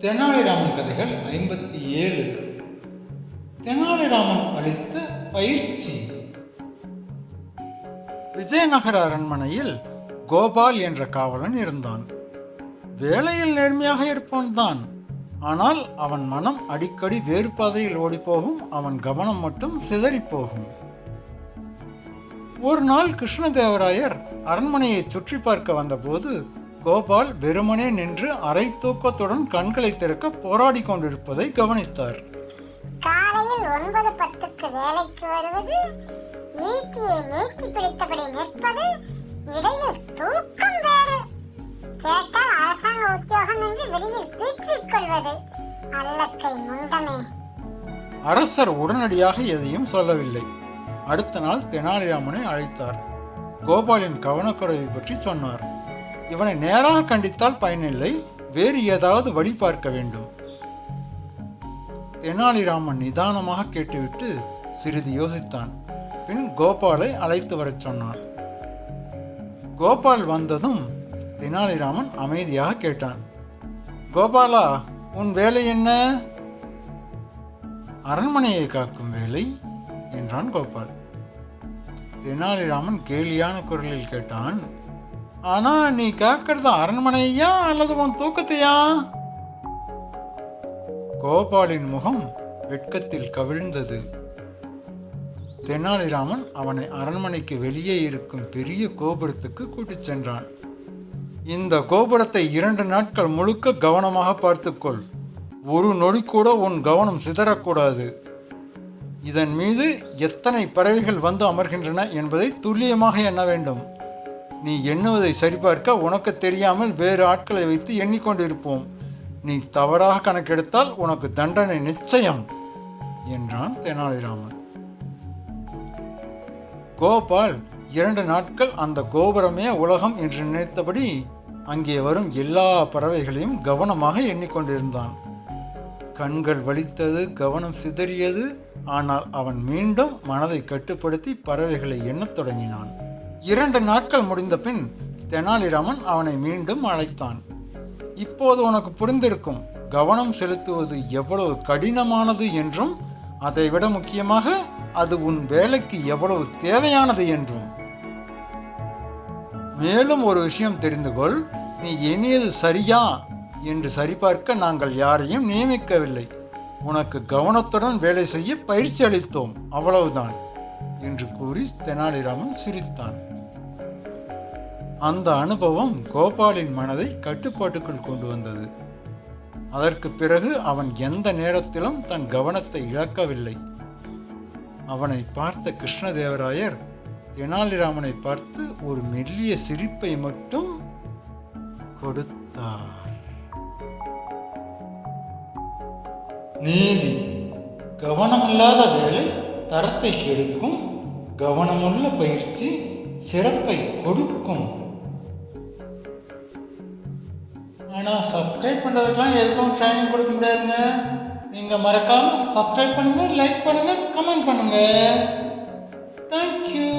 தெனாலிராமன் கதைகள் ஐம்பத்தி ஏழு தெனாலிராமன் அளித்த பயிற்சி. விஜயநகர அரண்மனையில் கோபால் என்ற காவலன் இருந்தான். வேலையில் நேர்மையாக இருப்பவன்தான். ஆனால் அவன் மனம் அடிக்கடி வேறு பாதையில் ஓடிப்போகும். அவன் கவனம் மட்டும் சிதறிப் போகும் ஒரு நாள் கிருஷ்ணதேவராயர் அரண்மனையை சுற்றி பார்க்க வந்தபோது கோபால் வெறுமனே நின்று அரை தூக்கத்துடன் கண்களை திறக்க போராடி கொண்டிருப்பதை கவனித்தார். காலையில் ஒன்பது பத்துக்கு வேலைக்கு வருவது ஈட்டியை நீட்டி பிடித்தபடி நிற்பது இடையில் தூக்கம் வேறு. கேட்டால் அரசாங்க உத்தியோகம் என்று வெளியில் தூற்றிக் கொள்வது. அல்லக்கை முண்டமே. அரசர் உடனடியாக எதையும் சொல்லவில்லை. அடுத்த நாள் தெனாலிராமனை அழைத்தார். கோபாலின் கவனக்குறைவை பற்றி சொன்னார். இவனை நேராக கண்டித்தால் பயனில்லை. வேறு ஏதாவது வழி பார்க்க வேண்டும். தெனாலிராமன் நிதானமாக கேட்டுவிட்டு சிறிது யோசித்தான். பின் கோபாலை அழைத்து வரச் சொன்னான். கோபால் வந்ததும் தெனாலிராமன் அமைதியாக கேட்டான். கோபாலா உன் வேலை என்ன? அரண்மனையை காக்கும் வேலை? என்றான் கோபால். தெனாலிராமன் கேலியான குரலில் கேட்டான். ஆனால் நீ கேட்கறது அரண்மனையா அல்லது உன் தூக்கத்தையா? கோபாலின் முகம் வெட்கத்தில் கவிழ்ந்தது. தெனாலிராமன் அவனை அரண்மனைக்கு வெளியே இருக்கும் பெரிய கோபுரத்துக்கு கூட்டிச் சென்றான். இந்த கோபுரத்தை இரண்டு நாட்கள் முழுக்க கவனமாக பார்த்துக்கொள். ஒரு நொடி கூட உன் கவனம் சிதறக்கூடாது. இதன் மீது எத்தனை பறவைகள் வந்து அமர்கின்றன என்பதை துல்லியமாக எண்ண வேண்டும். நீ எண்ணுவதை சரிபார்க்க உனக்கு தெரியாமல் வேறு ஆட்களை வைத்து எண்ணிக்கொண்டிருப்போம். நீ தவறாக கணக்கெடுத்தால் உனக்கு தண்டனை நிச்சயம் என்றான் தெனாலிராமன். கோபால் இரண்டு நாட்கள் அந்த கோபுரமே உலகம் என்று நினைத்தபடி அங்கே வரும் எல்லா பறவைகளையும் கவனமாக எண்ணிக்கொண்டிருந்தான். கண்கள் வலித்தது கவனம் சிதறியது ஆனால் அவன் மீண்டும் மனதை கட்டுப்படுத்தி பறவைகளை எண்ணத் தொடங்கினான். இரண்டு நாட்கள் முடிந்த பின் தெனாலிராமன் அவனை மீண்டும் அழைத்தான். இப்போது உனக்கு புரிந்திருக்கும் கவனம் செலுத்துவது எவ்வளவு கடினமானது என்றும் அதைவிட முக்கியமாக அது உன் வேலைக்கு எவ்வளவு தேவையானது என்றும். மேலும் ஒரு விஷயம் தெரிந்து கொள் நீ எண்ணியது சரியா என்று சரிபார்க்க நாங்கள் யாரையும் நியமிக்கவில்லை. உனக்கு கவனத்துடன் வேலை செய்ய பயிற்சி அளித்தோம் அவ்வளவுதான். என்று கூறி தெனாலிராமன் சிரித்தான். அந்த அனுபவம் கோபாலின் மனதை கட்டுப்பாட்டுக்குள் கொண்டு வந்தது. அதற்கு பிறகு அவன் எந்த நேரத்திலும் தன் கவனத்தை இழக்கவில்லை. அவனை பார்த்த கிருஷ்ணதேவராயர் தெனாலிராமனை பார்த்து ஒரு மெல்லிய சிரிப்பை மட்டும் கொடுத்தார். நீதி கவனமில்லாத வேலை தரத்தை கெடுக்கும் கவனமுள்ள பயிற்சி சிறப்பை கொடுக்கும். ஆனால் சப்ஸ்கிரைப் பண்ணுறதுக்கெலாம் எதுக்கும் ட்ரைனிங் கொடுக்க முடியாதுங்க. நீங்கள் மறக்காமல் சப்ஸ்கிரைப் பண்ணுங்கள் லைக் பண்ணுங்கள் கமெண்ட் பண்ணுங்கள் தேங்க்யூ